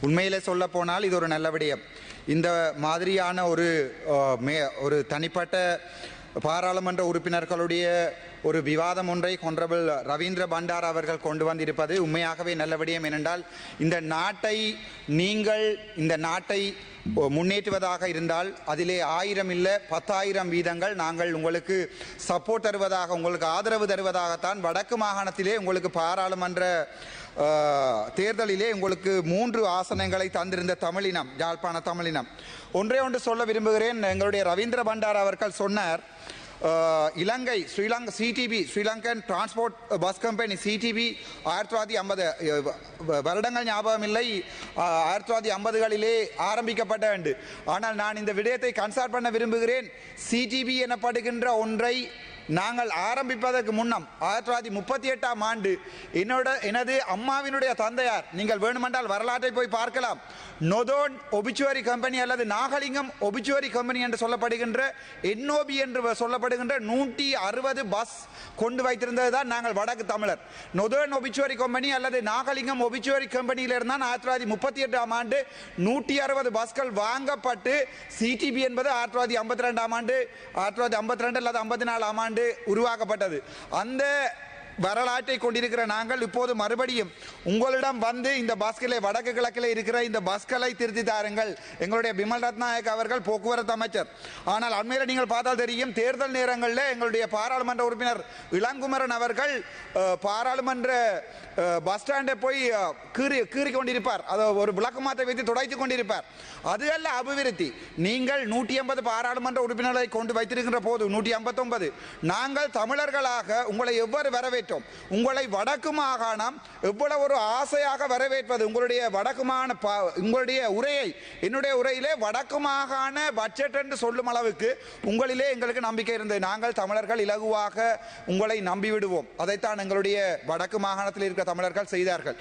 உண்மையிலே சொல்ல போனால் இது ஒரு நல்ல விடயம். இந்த மாதிரியான ஒரு மே ஒரு தனிப்பட்ட பாராளுமன்ற உறுப்பினர்களுடைய ஒரு விவாதம் ஒன்றை ஹொன்ரபிள் ரவீந்திர பண்டார் அவர்கள் கொண்டு வந்திருப்பது உண்மையாகவே நல்ல விடயம் ஏனென்றால் இந்த நாட்டை நீங்கள் இந்த நாட்டை முன்னேற்றுவதாக இருந்தால் அதிலே ஆயிரம் இல்லை பத்தாயிரம் வீதங்கள் நாங்கள் உங்களுக்கு சப்போர்ட் தருவதாக உங்களுக்கு ஆதரவு தருவதாகத்தான் வடக்கு மாகாணத்திலே உங்களுக்கு பாராளுமன்ற தேர்தலிலே உங்களுக்கு மூன்று ஆசனங்களை தந்திருந்த தமிழினம் யாழ்ப்பாண தமிழினம். ஒன்றே ஒன்று சொல்ல விரும்புகிறேன். எங்களுடைய ரவீந்திர பண்டார் அவர்கள் சொன்னார் Ilangai Sri Lanka CTB Sri Lankan transport bus company CTB ஆயிரத்தி தொள்ளாயிரத்தி ஐம்பது வருடங்கள் ஞாபகம் இல்லை ஆயிரத்தி தொள்ளாயிரத்தி ஐம்பதுகளிலே ஆரம்பிக்கப்பட்ட ஆண்டு ஆனால் நான் இந்த விடயத்தை கன்சல்ட் பண்ண விரும்புகிறேன் சிடிபி எனப்படுகின்ற ஒன்றை நாங்கள் ஆரம்பிப்பதற்கு முன்னம் ஆயிரத்தி தொள்ளாயிரத்தி முப்பத்தி எட்டாம் ஆண்டு என்னோட எனது அம்மாவினுடைய தந்தையார் நீங்கள் வேணுமென்றால் வரலாற்றை போய் பார்க்கலாம். நொதோன் ஒபிச்சுவரி கம்பெனி அல்லது நாகலிங்கம் ஒபிச்சுவரி கம்பெனி என்று சொல்லப்படுகின்ற என்ஓபி என்று சொல்லப்படுகின்ற நூற்றி அறுபது பஸ் கொண்டு வைத்திருந்தது தான் நாங்கள் வடக்கு தமிழர். நொதோன் ஒபிச்சுவரி கம்பெனி அல்லது நாகலிங்கம் ஒபிச்சுவரி கம்பெனியிலிருந்து தான் ஆயிரத்தி தொள்ளாயிரத்தி முப்பத்தி எட்டாம் ஆண்டு நூற்றி அறுபது பஸ்கள் வாங்கப்பட்டு சிடிபி என்பது ஆயிரத்தி தொள்ளாயிரத்தி ஐம்பத்தி ரெண்டாம் ஆண்டு ஆயிரத்தி தொள்ளாயிரத்தி ஐம்பத்தி ரெண்டு அல்லது ஐம்பத்தி நாலாம் ஆண்டு உருவாக்கப்பட்டது. அந்த வரலாற்றை கொண்டிருக்கிற நாங்கள் இப்போது மறுபடியும் உங்களிடம் வந்து இந்த பஸ்களை வடக்கு கிழக்கில் இருக்கிற இந்த பஸ்களை திருத்தி தாருங்கள். எங்களுடைய பிமல் ரத்நாயக் அவர்கள் போக்குவரத்து அமைச்சர். ஆனால் அண்மையில் நீங்கள் பார்த்தால் தெரியும் தேர்தல் நேரங்களில் எங்களுடைய பாராளுமன்ற உறுப்பினர் இளங்குமரன் அவர்கள் பாராளுமன்ற பஸ் ஸ்டாண்டை போய் கீறி கீறி கொண்டிருப்பார். அதை ஒரு விளக்கமாத்தை வைத்து துடைத்து கொண்டிருப்பார். அது அல்ல அபிவிருத்தி. நீங்கள் நூற்றி ஐம்பது பாராளுமன்ற உறுப்பினர்களை கொண்டு வைத்திருக்கின்ற போது நூற்றி ஐம்பத்தொன்பது. நாங்கள் தமிழர்களாக உங்களை எவ்வாறு வரவேற்றோம் உங்களை வடக்கு மாகாணம் எவ்வளவு ஒரு ஆசையாக வரவேற்பது. உங்களுடைய வடக்குமான பா- உங்களுடைய உரையை என்னுடைய உரையிலே வடக்கு மாகாண பட்ஜெட் என்று சொல்லும் அளவுக்கு உங்களிலே எங்களுக்கு நம்பிக்கை இருந்தது. நாங்கள் தமிழர்கள் இலகுவாக உங்களை நம்பிவிடுவோம். அதைத்தான் எங்களுடைய வடக்கு மாகாணத்தில் இருக்கிற தமிழர்கள் செய்தார்கள்.